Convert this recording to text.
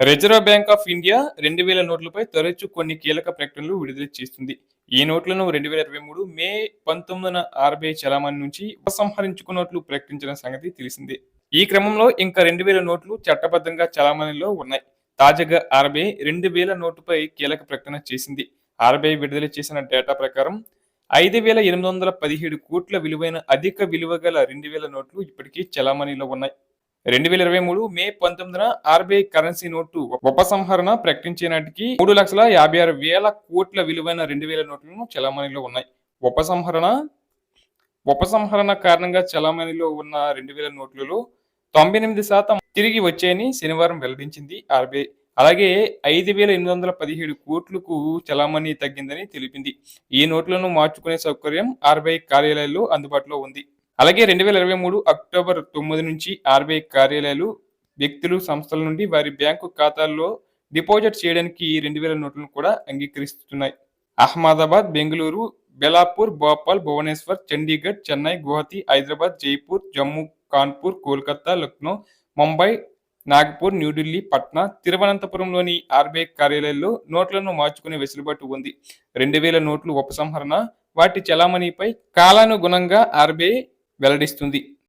Reserve bank of India రెండు వేల నోట్లపై తరచూ కొన్ని కీలక ప్రకటనలు విడుదల చేస్తుంది. ఈ నోట్లను రెండు వేల ఇరవై మూడు మే పంతొమ్మిదిన ఆర్బీఐ చలామణి నుంచి ఉపసంహరించుకున్నట్లు ప్రకటించిన సంగతి తెలిసిందే. ఈ క్రమంలో ఇంకా రెండు వేల నోట్లు చట్టబద్ధంగా చలామణిలో ఉన్నాయి. తాజాగా ఆర్బీఐ రెండు వేల నోటుపై కీలక ప్రకటన చేసింది. ఆర్బీఐ విడుదల చేసిన డేటా ప్రకారం ఐదు వేల ఎనిమిది వందల పదిహేడు కోట్ల విలువైన అధిక విలువ గల రెండు వేల నోట్లు ఇప్పటికీ చలామణిలో ఉన్నాయి. రెండు వేల ఇరవై మూడు మే పంతొమ్మిదిన ఆర్బీఐ కరెన్సీ నోటు ఉపసంహరణ ప్రకటించే నాటికి మూడు లక్షల యాభై ఆరు వేల కోట్ల విలువైన రెండు వేల నోట్లను చలామణిలో ఉన్నాయి. ఉపసంహరణ ఉపసంహరణ కారణంగా చలామణిలో ఉన్న రెండు వేల నోట్లలో తొంభై ఎనిమిది శాతం తిరిగి వచ్చాయని శనివారం వెల్లడించింది ఆర్బీఐ. అలాగే ఐదు వేల ఎనిమిది వందల పదిహేడు కోట్లకు చలామణి తగ్గిందని తెలిపింది. ఈ నోట్లను మార్చుకునే సౌకర్యం ఆర్బీఐ కార్యాలయాల్లో అందుబాటులో ఉంది. అలాగే రెండు వేల ఇరవై మూడు అక్టోబర్ తొమ్మిది నుంచి ఆర్బీఐ కార్యాలయాలు వ్యక్తులు సంస్థల నుండి వారి బ్యాంకు ఖాతాల్లో డిపాజిట్ చేయడానికి రెండు వేల నోట్లను కూడా అంగీకరిస్తున్నాయి. అహ్మదాబాద్ బెంగళూరు బెలాపూర్ భోపాల్ భువనేశ్వర్ చండీగఢ్ చెన్నై గువాహతి హైదరాబాద్ జైపూర్ జమ్మూ కాన్పూర్ కోల్కతా లక్నో ముంబై నాగ్పూర్ న్యూఢిల్లీ పట్నా తిరువనంతపురంలోని ఆర్బీఐ కార్యాలయాల్లో నోట్లను మార్చుకునే వెసులుబాటు ఉంది. రెండు వేల నోట్లు ఉపసంహరణ వాటి చలామణిపై కాలానుగుణంగా ఆర్బీఐ వెల్లడిస్తుంది.